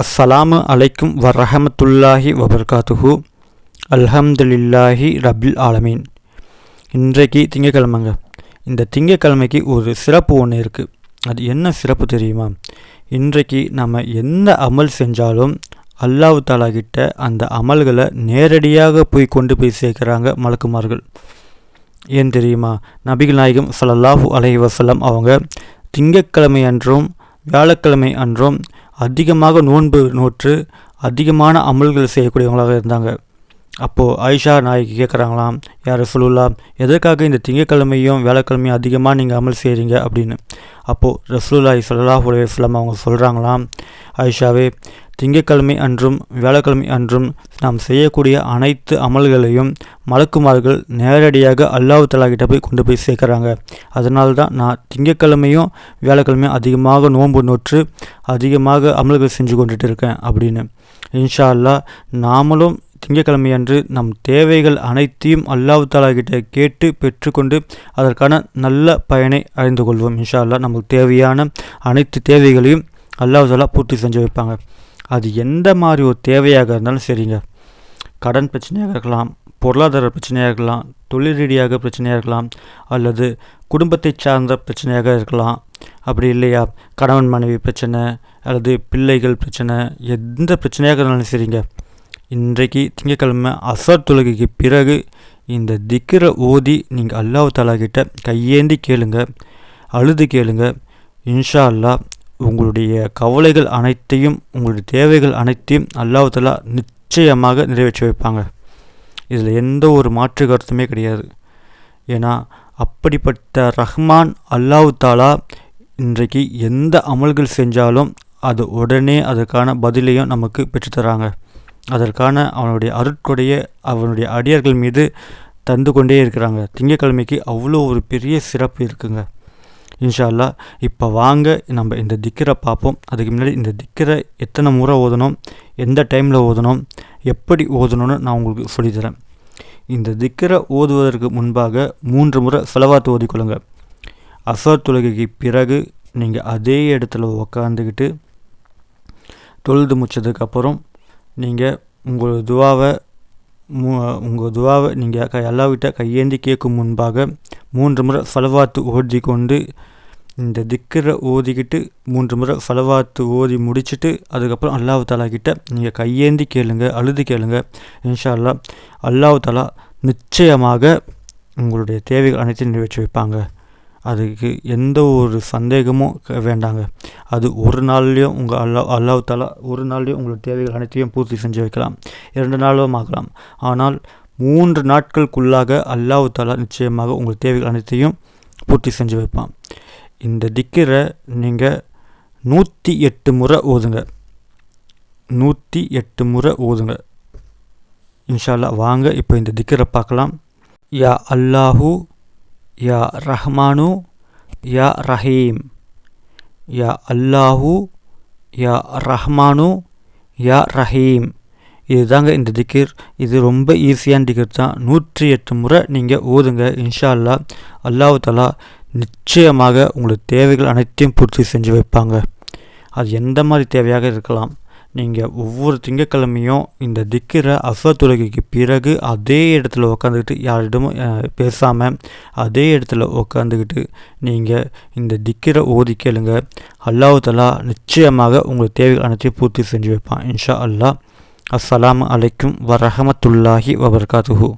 அஸ்ஸலாமு அலைக்கும் வரஹமத்துல்லாஹி வபர்காத்துஹு அல்ஹம்துலில்லாஹி ரபில் ஆலமீன் இன்றைக்கு திங்கக்கிழமைங்க. இந்த திங்கக்கிழமைக்கு ஒரு சிறப்பு ஒன்று இருக்குது அது என்ன சிறப்பு தெரியுமா? இன்றைக்கு நம்ம எந்த அமல் செஞ்சாலும் அல்லாஹு தாலா கிட்ட அந்த அமல்களை நேரடியாக போய் கொண்டு போய் சேர்க்குறாங்க மலக்குமார்கள். ஏன் தெரியுமா? நபிகள் நாயகம் சலல்லாஹூ அலைஹி வஸல்லம் அவங்க திங்கட்கிழமை அன்றும் வியாழக்கிழமை அன்றும் அதிகமாக நோன்பு நோற்று அதிகமான அமல்கள் செய்யக்கூடியவங்களாக இருந்தாங்க. அப்போது ஆயிஷா நாய்க்கு கேட்குறாங்களாம் யார் ரசூலுல்லா எதற்காக இந்த திங்கட்கிழமையும் வியாழக்கிழமையும் அதிகமாக நீங்கள் அமல் செய்கிறீங்க அப்படின்னு. அப்போது ரசூலுல்லாஹி ஸல்லல்லாஹு அலைஹி வஸல்லம் அவங்க சொல்கிறாங்களாம் ஆயிஷாவே திங்கட்கிழமை அன்றும் வியாழக்கிழமை அன்றும் நாம் செய்யக்கூடிய அனைத்து அமல்களையும் மலக்குமார்கள் நேரடியாக அல்லாஹ் தலாகிட்ட போய் கொண்டு போய் சேர்க்குறாங்க. அதனால தான் நான் திங்கட்கிழமையும் வியாழக்கிழமையும் அதிகமாக நோன்பு நோற்று அதிகமாக அமல்கள் செஞ்சு கொண்டுட்டு இருக்கேன் அப்படின்னு. இன்ஷா அல்லாஹ் நாமளும் திங்கட்கிழமை அன்று நம் தேவைகள் அனைத்தையும் அல்லாஹ் தாலாகிட்ட கேட்டு பெற்றுக்கொண்டு அதற்கான நல்ல பயனை அறிந்து கொள்வோம். இன்ஷா அல்லாஹ் நமக்கு தேவையான அனைத்து தேவைகளையும் அல்லாஹ் தாலா பூர்த்தி செஞ்சு வைப்பாங்க. அது எந்த மாதிரி ஒரு தேவையாக இருந்தாலும் சரிங்க. கடன் பிரச்சனையாக இருக்கலாம் பொருளாதார பிரச்சனையாக இருக்கலாம் தொழில் ரீதியாக பிரச்சனையாக இருக்கலாம் அல்லது குடும்பத்தை சார்ந்த பிரச்சனையாக இருக்கலாம். அப்படி இல்லையா? கணவன் மனைவி பிரச்சனை அல்லது பிள்ளைகள் பிரச்சனை எந்த பிரச்சனையாக இருந்தாலும் சரிங்க. இன்றைக்கு திங்கட்கிழமை அசர் தொழுகைக்கு பிறகு இந்த திக்கிற ஓதி நீங்கள் அல்லாஹ் தாலா கிட்ட கையேந்தி கேளுங்க அழுது கேளுங்க. இன்ஷா அல்லாஹ் உங்களுடைய கவலைகள் அனைத்தையும் உங்களுடைய தேவைகள் அனைத்தையும் அல்லாஹலா நிச்சயமாக நிறைவேற்றி வைப்பாங்க. இதில் எந்த ஒரு மாற்று கருத்துமே கிடையாது. ஏன்னா அப்படிப்பட்ட ரஹ்மான் அல்லாஹு தாலா இன்றைக்கு எந்த அமல்கள் செஞ்சாலும் அது உடனே அதற்கான பதிலையும் நமக்கு பெற்றுத்தராங்க அதற்கான அவனுடைய அருட்கொடைய அவனுடைய அடியார்கள் மீது தந்து கொண்டே இருக்கிறாங்க. திங்கக்கிழமைக்கு அவ்வளோ ஒரு பெரிய சிறப்பு இருக்குங்க. இன்ஷால்லா இப்போ வாங்க நம்ம இந்த திக்கரை பார்ப்போம். அதுக்கு முன்னாடி இந்த திக்கரை எத்தனை முறை ஓதணும் எந்த டைமில் ஓதணும் எப்படி ஓதணும்னு நான் உங்களுக்கு சொல்லித்தரேன் இந்த திக்கரை ஓதுவதற்கு முன்பாக மூன்று முறை செலவாத்து ஓதிக்கொள்ளுங்க அசர் தொழுகைக்கு பிறகு நீங்கள் அதே இடத்துல உக்காந்துக்கிட்டு தொழுது முடிச்சதுக்கப்புறம் நீங்கள் உங்கள் துவாவை உங்கள் துவாவை நீங்கள் க அல்லாவிட்ட கையேந்தி கேட்கும் முன்பாக மூன்று முறை ஃபலவாத்து ஓதி கொண்டு இந்த திக்கரை ஓதிக்கிட்டு மூன்று முறை ஃபலவாத்து ஓதி முடிச்சுட்டு அதுக்கப்புறம் அல்லாஹு தாலா கிட்ட நீங்கள் கையேந்தி கேளுங்க அழுது கேளுங்க. இன்ஷா அல்லா அல்லாஹ் தாலா நிச்சயமாக உங்களுடைய தேவைகள் அனைத்தையும் நிறைவேற்றி வைப்பாங்க. அதுக்கு எந்த ஒரு சந்தேகமும் வேண்டாங்க. அது ஒரு நாள்லேயும் உங்கள் அல்லா அல்லாஹ் தாலா ஒரு நாள்லேயும் உங்களோட தேவைகள் அனைத்தையும் பூர்த்தி செஞ்சு வைக்கலாம். இரண்டு நாளும் ஆகலாம். ஆனால் மூன்று நாட்களுக்குள்ளாக அல்லாஹ் தாலா நிச்சயமாக உங்கள் தேவைகள் அனைத்தையும் பூர்த்தி செஞ்சு வைப்பான். இந்த திக்கரை நீங்கள் நூற்றி எட்டு முறை ஓதுங்க. நூற்றி எட்டு முறை ஓதுங்க. இன்ஷால்லா வாங்க இப்போ இந்த திக்கரை பார்க்கலாம். யா அல்லாஹூ யா ரஹ்மானு யா ரஹீம். யா அல்லாஹூ யா ரஹ்மானு யா ரஹீம். இதுதாங்க இந்த திக்கிர் இது ரொம்ப ஈஸியான திக்கிர் தான். நூற்றி எட்டு முறை நீங்கள் ஓதுங்க இன்ஷா அல்லா அல்லாஹு தலா நிச்சயமாக உங்களுக்கு தேவைகள் அனைத்தையும் பூர்த்தி செஞ்சு வைப்பாங்க. அது எந்த மாதிரி தேவையாக இருக்கலாம். நீங்கள் ஒவ்வொரு திங்கக்கிழமையும் இந்த திக்கிற அசத்துலகைக்கு பிறகு அதே இடத்துல உக்காந்துக்கிட்டு யாரிடமும் பேசாமல் அதே இடத்துல உக்காந்துக்கிட்டு நீங்கள் இந்த திக்கிற ஓதி கேளுங்க. அல்லாஹலா நிச்சயமாக உங்கள் தேவைகள் அனைத்தையும் பூர்த்தி செஞ்சு வைப்பான். இன்ஷா அல்லா அஸ்ஸலாம் அலைக்கும் வரஹமத்துல்லாஹி வபர்காத்துஹூ.